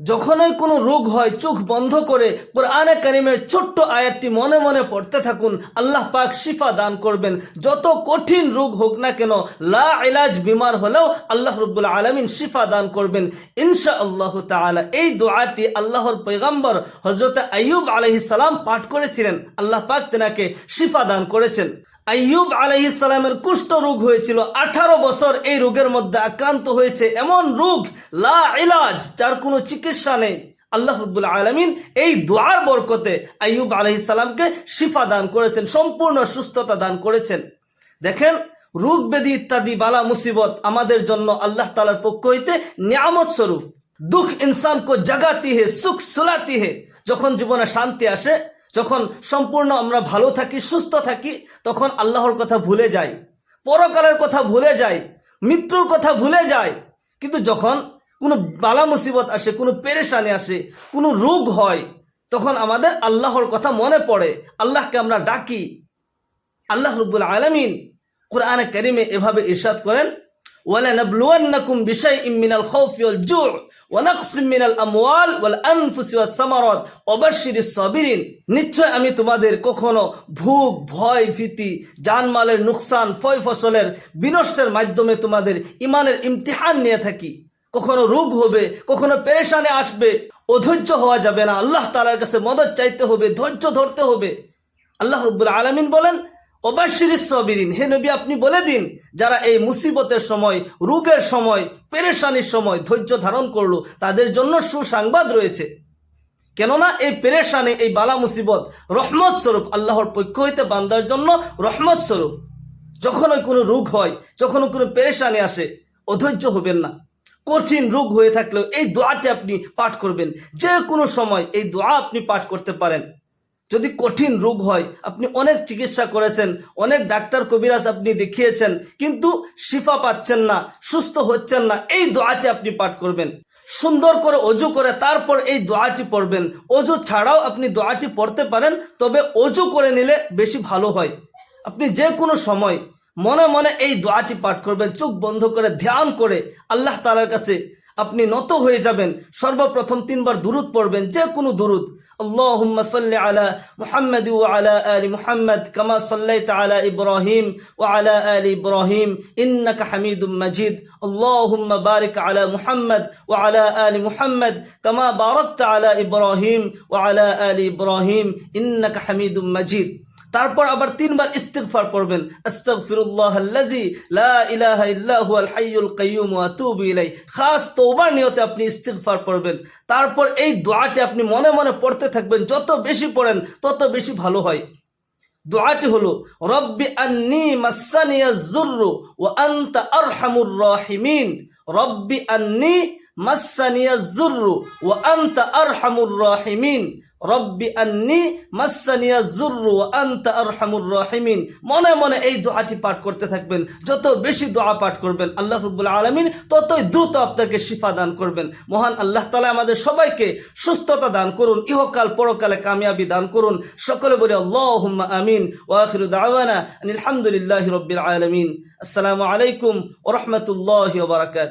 যখনই কোনো রোগ হয়, চোখ বন্ধ করে কোরআনে কারিমের ছোট্ট আয়াতটি মনে মনে পড়তে থাকুন, আল্লাহ পাক শিফা দান করবেন। যত কঠিন রোগ হোক না কেন, লা ইলাজ বিমার হলেও আল্লাহ রব্বুল আলমিন শিফা দান করবেন। ইনশা আল্লাহ তাআলা এই দোয়াটি আল্লাহর পৈগম্বর হজরত আইয়ুব আলহিস সালাম পাঠ করেছিলেন। আল্লাহ পাক তেনাকে শিফা দান করেছেন। আইয়ুব আলাইসালামের কুষ্ঠ রোগ হয়েছিল। আঠারো বছর এই রোগের মধ্যে আক্রান্ত হয়েছে। এমন রোগ লা ইলাজ, যার কোনো চিকিৎসা নেই। আল্লাহ আলমিন এই দোয়ার বরকতে আইয়ুব আলাইসালামকে শিফা দান করেছেন, সম্পূর্ণ সুস্থতা দান করেছেন। দেখেন, রোগ ব্যাধি ইত্যাদি, বালা মুসিবত আমাদের জন্য আল্লাহ তালার পক্ষ হইতে নিয়ামত স্বরূপ। দুঃখ ইনসান কো জাগাতি হে সুখ সুলাতি হে যখন জীবনে শান্তি আসে যখন সম্পূর্ণ আমরা ভালো থাকি, সুস্থ থাকি, তখন আল্লাহর কথা ভুলে যাই, পরকালের কথা ভুলে যাই, মৃত্যুর কথা ভুলে যাই। কিন্তু যখন কোনো বালা মুসিবত আসে, কোনো পেরেশানি আসে, কোনো রোগ হয়, তখন আমাদের আল্লাহর কথা মনে পড়ে। আল্লাহকে আমরা ডাকি। আল্লাহ রব্বুল আলমিন কোরআনে করিমে এভাবে ইরশাদ করেন ওয়ালানাবলুয়ান্নাকুম বিশাইইম মিনাল খাউফি ওয়াল জোর নিশ্চয় আমি তোমাদের কখনো ভোগ, ভয়, ভীতি, জানমালের নুকসান, ফয় ফসলের বিনষ্টের মাধ্যমে তোমাদের ইমানের ইমতিহান নিয়ে থাকি। কখনো রোগ হবে, কখনো পেরেশানে আসবে, অধৈর্য হওয়া যাবে না। আল্লাহ তালার কাছে মদত চাইতে হবে, ধৈর্য ধরতে হবে। আল্লাহ রব্বুল আলমিন বলেন অবাশির সবিরিন। হে নবী, আপনি বলে দিন, যারা এই মুসিবতের সময়, রোগের সময়, পেরেশানির সময় ধৈর্য ধারণ করল, তাদের জন্য সুসংবাদ রয়েছে। কেননা এই পেরেশানি, এই বালা মুসিবত রহমত স্বরূপ, আল্লাহর পক্ষ হইতে বান্দার জন্য রহমত স্বরূপ। যখনই কোনো রোগ হয় যখন কোনো পেরেশানি আসে, অধৈর্য হবেন না। কঠিন রোগ হয়ে থাকলেও এই দোয়াটি আপনি পাঠ করবেন। যে কোনো সময় এই দোয়া আপনি পাঠ করতে পারেন। যদি কঠিন রোগ হয়, আপনি অনেক চিকিৎসা করেছেন, অনেক ডাক্তার কবিরাজ আপনি দেখিয়েছেন, কিন্তু শিফা পাচ্ছেন না, সুস্থ হচ্ছেন না, এই দোয়াটি আপনি পাঠ করবেন। সুন্দর করে অজু করে তারপর এই দোয়াটি পড়বেন। অজু ছাড়াও আপনি দোয়াটি পড়তে পারেন, তবে অজু করে নিলে বেশি ভালো হয়। আপনি যে কোনো সময় মনে মনে এই দোয়াটি পাঠ করবেন, চোখ বন্ধ করে ধ্যান করে আল্লাহ তালার কাছে আপনি নত হয়ে যাবেন সর্বপ্রথম তিনবার দুরুদ পড়বেন যে কোনো দুরুদ اللهم صل على محمد وعلى آل محمد كما صليت على إبراهيم وعلى آل إبراهيم إنك حميد مجيد اللهم بارك على محمد وعلى آل محمد كما باركت على إبراهيم وعلى آل إبراهيم إنك حميد مجيد তারপর আবার তিনবার ইস্তিগফার পড়বেন আস্তাগফিরুল্লাহ লা ইলাহা ইল্লা হুয়াল হাইয়ুল কাইয়্যুম ওয়া আতুবু ইলাই খাস তওবার নিয়তে আপনি ইস্তিগফার পড়বেন। তারপর এই দোয়াটি আপনি মনে মনে পড়তে থাকবেন, যত বেশি পড়েন তত বেশি ভালো হয়। দোয়াটি হলো, রব্বি আন্নি মাসানিয়া জুররু ওয়া আনতা আরহামুর রাহিমিন। রব্বি আন্নি মাসানিয়া জুররু ওয়া আনতা আরহামুর রাহিমিন। রব্বি আন্নি মাসানিয়া আনতা রাহিমিন। মনে মনে এই দোয়াটি পাঠ করতে থাকবেন। যত বেশি দোয়া পাঠ করবেন, আল্লাহ রব্বুল আলমিন ততই দ্রুত আপনাকে শিফা দান করবেন। মহান আল্লাহ তালা আমাদের সবাইকে সুস্থতা দান করুন, ইহকাল পরকালে কামিয়াবি দান করুন। সকলে বলে আল্লাহ আমিন আলহামদুলিল্লাহ রব্বিল আলমিন। আসসালামু আলাইকুম ওরহমতুল্লাহ বারাকাত